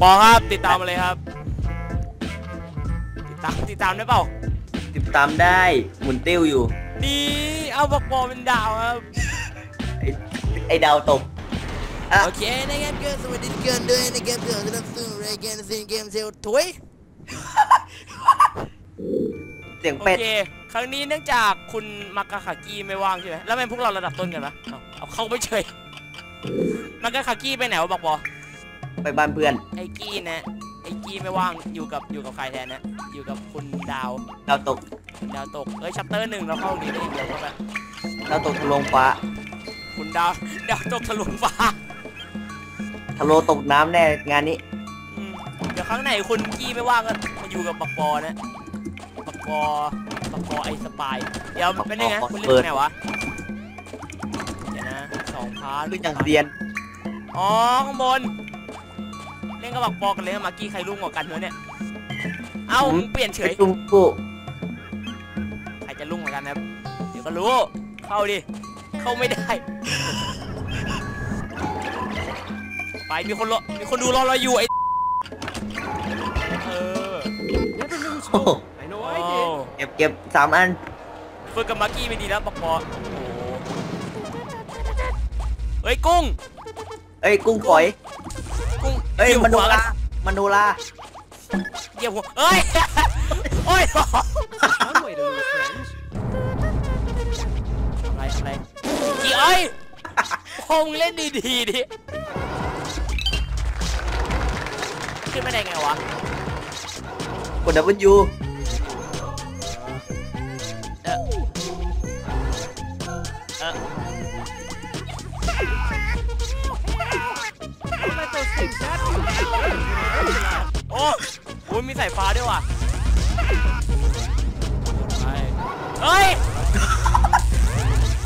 ปอครับติดตามมาเลยครับ ติดตามติดตามได้เปล่า ติดตามได้หมุนติ้วอยู่นี่เอาบอกปอเป็นดาวครับ ไอ้ไอ้ดาวตกอะโอเคนะครับก็สวัสดีทุกคนด้วยนะครับเดี๋ยวจะรับสู่รายการซีเกมเซลถวยเสียงโอเป็ดเค ครั้งนี้เนื่องจากคุณมากาคากิไม่ว่างใช่ไหมแล้วทำไมพวกเราระดับต้นกันวะเอาเอาเข้าไปเฉยมากาคากิไปไหนวะบอกปอ ไปบ้านเพื่อน ไอ้กี้นะ ไอ้กี้ไม่ว่างอยู่กับอยู่กับใครแทนนะ อยู่กับคุณดาว ดาวตก คุณดาวตก เอ้ยชัปเตอร์หนึ่งเราเข้าตรงนี้ได้เองเดี๋ยวเข้าไปดาวตกทะลวงฟ้า คุณดาวดาวตกทะลุฟ้าทะโลตกน้ำแน่งานนี้ อืมเดี๋ยวครั้งไหนคุณกี้ไม่ว่างก็มาอยู่กับปักปอนะปักปอปักปอไอสปาย เดี๋ยวเป็นยังไงคุณเล่นที่ไหนวะ เดี๋ยวนะสองพาร์ทคืออย่างเซียน อ๋อข้างบน เล่นกับปักปอกันเลยกับมากี้ใครรุ่งกว่ากันเนอะเนี่ย เอ้าเปลี่ยนเฉย จุ่มกูใครจะรุ่งกว่ากันนะครับ เดี๋ยวก็รู้ เข้าดิ เข้าไม่ได้ ไปมีคนรอ มีคนดูรอเราอยู่ไอ้ เออ Never knew โอ้โห I know โอ้ I เก็บเก็บสามอัน ฝึกกับมาร์กี้ไปดีแล้วปักปอโอ้โหเฮ้ยกุ้ง เอ้ยกุ้งฝอย เอ้ยหวมโนหัวกัรามโนราเหยียบหัวเอ้ยโอ้ย One way to lose friends. อะไรอะไรกี่เอ้ยคงเล่นดีดีๆดิขึ้นไม่ได้ไงวะกดดั อ้โหมีสายฟ้าด้วยว่ะไปเฮ้ย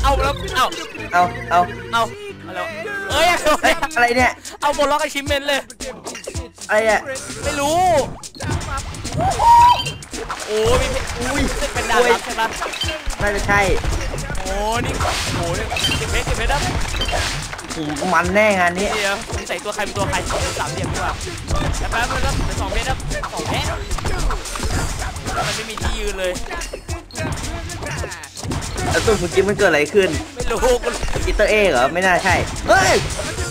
เอาแล้ว เอาเอาเอาเอาเอาแล้วเอ้ยเอาเอ้ยอะไรเนี่ย เอาบนล็อกไอชิมเมนเลย อะไรเนี่ย ไม่รู้ โอ้มีอุ้ยเป็นดาวรับใช่ปะน่าจะใช่ โอ้นี่โอ้นี่ยเก็บเพชรเก็บเพชรนะ หูมันแน่งานนี้ เดี๋ยวผมใส่ตัวใครเป็นตัวใครสองสามเหลี่ยมดีกว่าแต่แป๊บนึงครับเหลือสองเพชรครับสองเพชรมันไม่มีที่ยืนเลยแล้วตัวเมื่อกี้มันเกิดอะไรขึ้นไม่รู้กูอิตเตอร์เอเหรอไม่น่าใช่เฮ้ย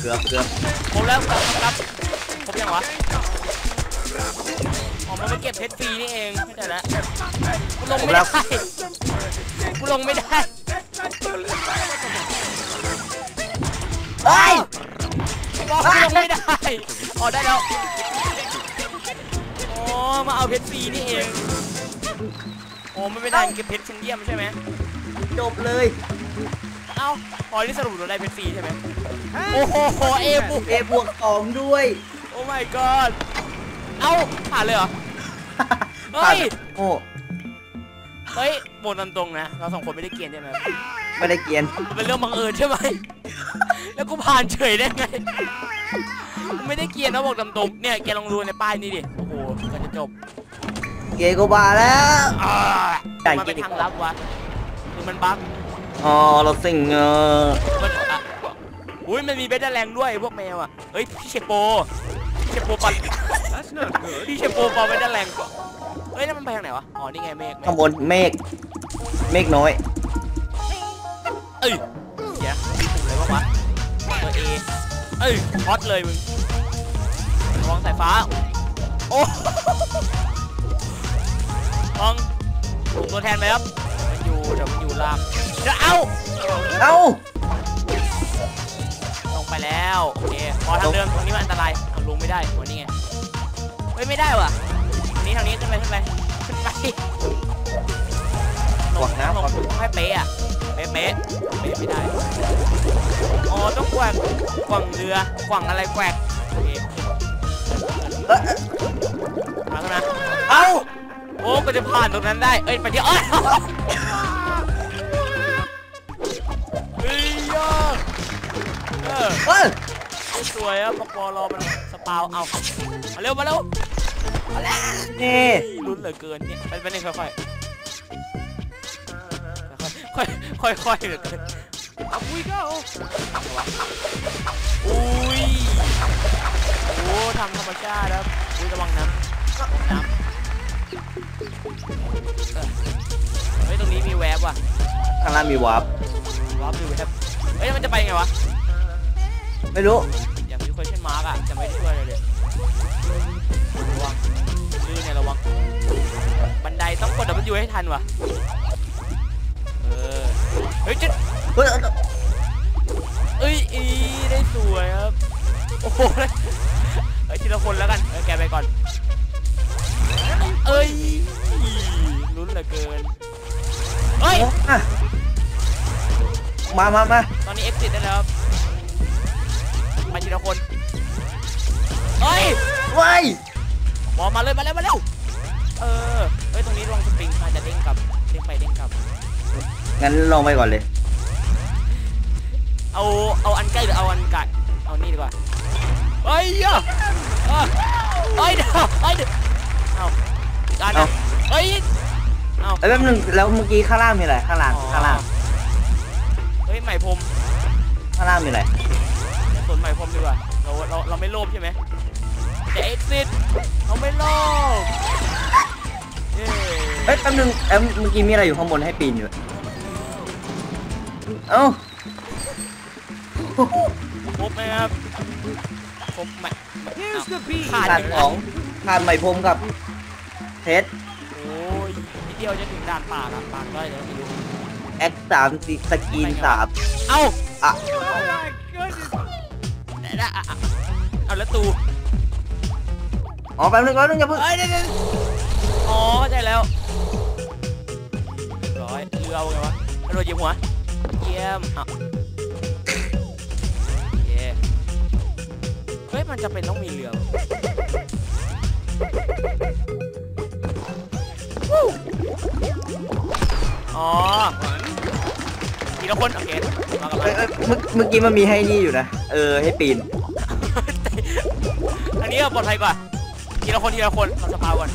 เกือบเกือบครบแล้วครับครับครบยังวะอ๋อมันไม่เก็บเพชรฟรีนี่เองไม่ใช่แล้วกูลงไม่ได้กูลงไม่ได้ เฮ้ยบอกกูลงไม่ได้อ๋อได้แล้วอ๋อมาเอาเพชรฟรีนี่เองโอ้ไม่เป็นไรเก็บเพชรชั้นเยี่ยมใช่ไหมจบเลย เอ้าพอที่สรุปเราได้เพชรฟรีใช่ไหมโอ้โหเอบุเอบวกสองด้วย โอ้ my god เอ้าผ่านเลยเหรอเฮ้ยโอ้เฮ้ยโบนตามตรงนะ เราสองคนไม่ได้เกณฑ์ใช่ไหม ไม่ได้เกียนมันเป็นเรื่องบังเอิญใช่ไหม แล้วกูผ่านเฉยได้ไงกูไม่ได้เกณฑ์นะบอกตามตรงเนี่ยแกลองดูในป้ายนี่ดิ โอ้โหก็จะจบเกย์ก็บาแล้วอ่าจ่ายมันเป็นกินอีกทางลับวะหรือมันบั๊กอ๋อเราสิงเออมันอะอุ้ยมันมีเบต้าแรงด้วยพวกแมวอะเฮ้ยพี่เชโปพี่เชโปปัน That's not good. พี่เชโปปอเบต้าแรงกว่าเฮ้ยแล้วมันไปทางไหนวะ อ๋อนี่ไงเมฆเมฆข้างบนเมฆเมฆน้อยเอ้ยเสียอะไรบ้างวะตัวเอเอ้ยฮอตเลยมึงระวังสายฟ้า โอ้ลองถูกตัวแทนไปครับ มันอยู่เดี๋ยวมันอยู่ล่างเดี๋ยวเอาเอ้าลงไปแล้ว โอเคพอทางเดิมตรงนี้มันอันตรายเอาลงไม่ได้วันนี้ไงเฮ้ยไม่ได้ว่ะทางนี้ทางนี้ขึ้นไปขึ้นไปขึ้นไป ลกวังน้ำลงก่อนต้องให้เป๊ะอะเป๊ะเป๊ะเป๊ะไม่ได้อ๋อต้องแกว่งแกว่งเรือแกว่งอะไรแกว่งโอเคเอาแล้วนะเอ้าโอ้ก็จะผ่านตรงนั้นได้ เอ้ยไปที่เอ้ยเฮ้ยยอดเออเอ้ยสวยอะปปรอมันสปาวเอามาเร็วมาเร็วนี่ลุ้นเหลือเกินเนี่ยไปไปนี่ค่อยค่ ค่อยค่อยค่อยๆเหลือเกิน Up we go. อุ้ยโอ้ทำธรรมชาติครับอุ้ยระวังน้ำระวังน้ำเออเฮ้ยตรงนี้มีแวบว่ะข้างล่างมีวาร์ปวาร์ปดูแวบเฮ้ยแล้วมันจะไปไงวะไม่รู้อย่างมี question mark อะจะไม่ได้ช่วยอะไรเลยระวังลื่นเนี่ยระวังบันไดต้องกด W ให้ทันว่ะเออ เฮ้ยจะเฮ้ยเอ้ยอีได้สวยครับ โอ้โหเฮ้ยทีละคนแล้วกันเออแกไปก่อน เอ้ยลุ้นเหลือเกินเฮ้ยอะมามามาตอนนี้ exit ได้แล้วครับไปทีละคนเฮ้ยว้ายบอลมาเลยมาแล้วมาแล้วเออเฮ้ยตรงนี้ลองสปริงมาจะเด้งกลับเด้งไปเด้งกลับ งั้นลองไปก่อนเลย เอา เอาอันใกล้หรือเอาอันไกลเอานี่ดีกว่าเฮ้ยอะอะเฮ้ยเดี๋ยวเฮ้ยเดี๋ยวเอาอีกอันนะเฮ้ยเอาแล้วแป๊บนึงแล้วเมื่อกี้ข้างล่างมีอะไรข้างล่างอ๋อข้างล่างเฮ้ยใหม่พรมข้างล่างมีอะไรสนใหม่พรมดีกว่าเราเราเราไม่โลภใช่ไหมจะ exit เราไม่โลภเย้ เอ้ยแป๊บนึงเอ้ยเมื่อกี้มีอะไรอยู่ข้างบนให้ปีนอยู่ เอ้าครบไหมครับครบไหม Here's the bee. ขาดขาดอีกขแล้อวงขาดไหมพรมกับเพชรโอ้ยนิดเดียวจะถึงด่านป่าละป่าก็เลยไม่รู้แอคสามสกีนสามเอ้าอะ Oh my goodness. ได้ได้อะอะเอาแล้วตูอ๋อแป๊บนึงแป๊บนึงอย่าเพิ่งเอ้ยเดี๋ยวเดี๋ยวอ๋อเข้าใจแล้ว เรียบร้อยเรือเอาไงวะกระโดดเหยียบหัว เยี่ยมอะเย้เฮ้ย มันจะเป็นต้องมีเรือวะวู้อ๋อทีละคนโอเคมากับเอ้มายเอ้ยเมื่อเมื่อกี้มันมีให้นี่อยู่นะ เออ ให้ปีน อันนี้ปลอดภัยกว่าทีละคนทีละคนเราสปาก่อน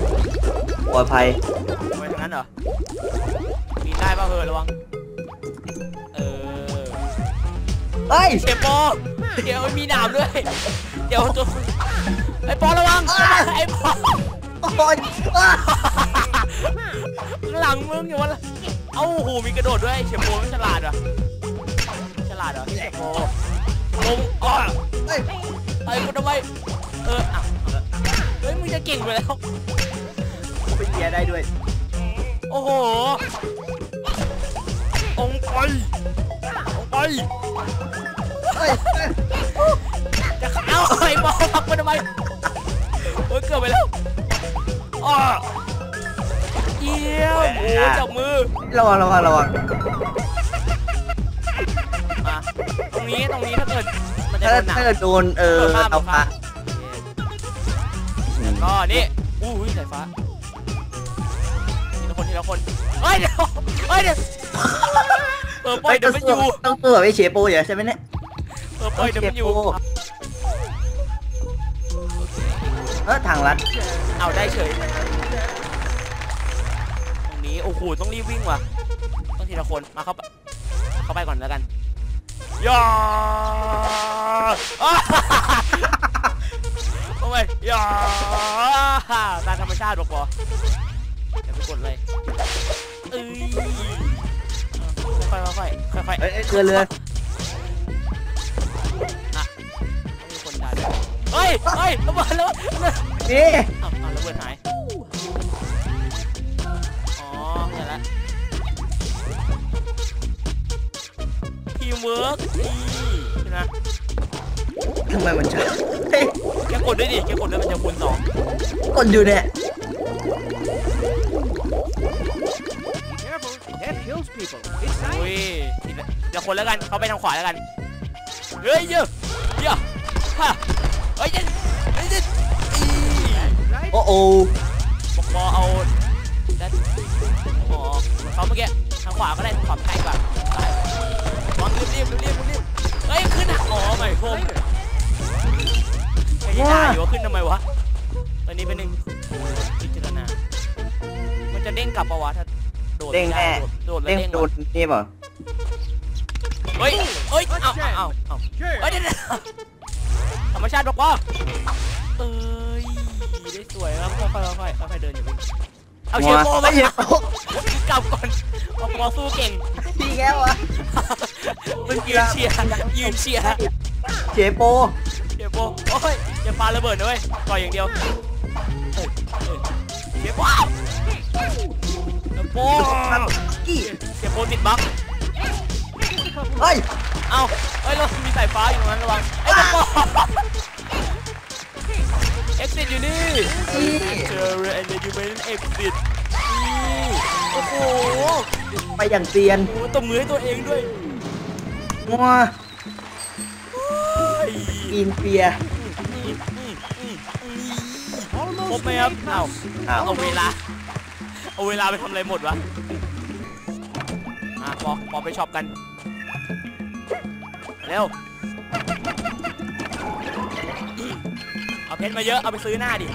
ปลอดภัยทำไมทางนั้นเหรอปีน ได้ป่ะเฮอระวัง เออเฮ้ยเชฟโปเดี๋ยวมีหนามด้วย เดี๋ยวตัวไอ้ปอระวัง ไอ้ปอโอ้ยอ้าข้างหลังมึงอย่าวะเอ้าโหมีกระโดดด้วยเชฟโปไม่ฉลาดเหรอฉลาดเหรอเชฟโปลงอ้อเฮ้ยไอ้กูทำไมเอออะเอาละเฮ้ยมึงจะเก่งไปแล้วไปเกียร์ได้ด้วย โอ้โห องไปองไปเฮ้ยจะเอาไอ้บอลพักมาทำไมเฮ้ยเกือบไปแล้วอ้อเยี่ยมโอ้จับมือระวังระวังระวังมาตรงนี้ตรงนี้ถ้าเกิดมันจะถ้าโดนหนักถ้าเกิดโดนเออข้ามเอาข้าปะมแล้วก็นี่อู้หูสายฟ้าทีละคนทีละคนเฮ้ยเดี๋ยวเฮ้ยเดี๋ยวเออปล่อยเดี๋ยวมันอยู่ต้องตัวแบบไอ้เชโปอย่าใช่ไหมเนี่ยเออปล่อยเดี๋ยวมันอยู่โอเคเออทางลัดเอาได้เฉยตรงนี้โอ้โหต้องรีบวิ่งว่ะต้องทีละคนมาเข้าไปเข้าไปก่อนแล้วกันย่าอ้าเข้าไปย่าตามธรรมชาติบอกบออย่าไปกดเลยเอ้ย ค่อยๆค่อยๆค่อยๆเอ้ยเอ้ยเรือเรือมีคนดันเฮ้ยเฮ้ยระเบิดแล้วนี่อ้าวอ้าวระเบิดหายอ๋อเห็นแล้วทีมเวิร์กนี่ใช่ไหมทำไมมันช้าเฮ้ยแกกดด้วยดิแกกดด้วยมันจะคูณสองกดอยู่เนี่ย Be careful. That kills people. It's อุ้ nice. ยทีละทีละคนแล้วกันเขาไปทางขวาแล้วกัน เฮ้ยเยอะเยอะฮะเฮ้ยเฮ้ยเฮ้ยเฮ้ยอี Right? โอ้โอ้บอกบอเอาด้านอ๋อเหมือนเขาเมื่อกี้ทางขวาก็ได้ทางขวาใกล้กว่าซ้ายวางรีบรีบรีบรีบเฮ้ยขึ้นอะอ๋อใหม่พรมไอ้ที่ด่าอยู่ว่าขึ้นทำไมวะตอนนี้เป็นหนึ่งพิจารณา มันจะเด้งกลับปะวะถ้า โดดเด้งไม่แน่ไโดดแล้วเด้งเด้งโดวะนนี่เปล่าเฮ้ยเฮ้ยเอาเอาเอาเอา Sure. เฮ้ยเดี๋ยวเดี๋ยวธรรมชาติบอกว่าเอ้ยได้สวยครับค่อยๆค่อยๆค่อยๆเดินอยู่าเพิ่งเอาเชฟโป้มาเชฟโป้กลับก่อนปอปอสู้เก่งพี่แก้วอะมึงยืนเชียร์ยืนเชียร์เชฟโปเชฟโป้โอ้ยอย่าปาระเบิดนะเว้ยต่อยอย่างเดียวเอ้ยเอ้ยเชฟโป้เชฟ โป้กี้เชฟโป้ติดบั๊กเฮ้ย เอ้าเอ้ยเรามีสายฟ้าอยู่ตรงนั้นระวังไอ้กระป๋องเอ็กซิสอยู่นี่นี่เจอเรนเดยูเมนเอ็กซิสโอ้โห ไปอย่างเซียนโอ้โหตบมือให้ตัวเองด้วยงัวเฮ้ยกินเปียร์ครบไหมครับ เอ้าอ้าวเอาเวลา เอาเวลาไปทำอะไรหมดวะอะปอปอไปช็อปกัน เร็ว เอาเพชรมาเยอะเอาไปซื้อหน้าดิ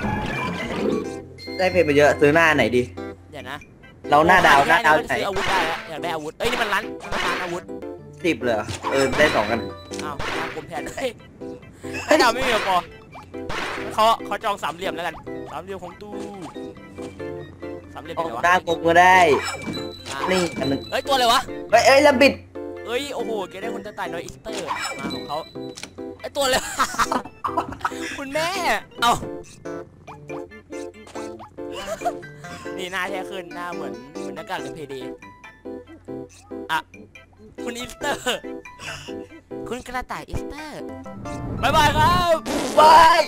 ได้เพชรไปเยอะซื้อหน้าไหนดี เดี๋ยวนะเราหน้าดาวหน้าดาวไหไหนซื้ออาวุธได้แล้วอยากได้อาวุธ เอ้ยนี่มันร้านมันร้านอาวุธสิบเลยเหรอ เออได้สองกัน อ้าวร้านกลมแทนเฮ้ยไอ้ดาวไม่มีหรอปอเขาเขาจองสามเหลี่ยมแล้วกัน สามเหลี่ยมของตู้ สามเหลี่ยมอเป็นอกไงวะหน้ากลมก็ได้อะนี่อันหนึงเอ้ยตัวอะไรวะเฮ้ยเอ้ยแล้วบิดเอ้ยโอ้โหแกได้คุณตาตายน้อยอีสเตอร์มาของเขาไอตัวเลย คุณแม่ เอานี่หน้าแท้ขึ้นหน้าเหมือนเหมือนหน้ากากในเพดีอะคุณอีสเตอร์ คุณกระต่ายอีสเตอร์บายบายครับบาย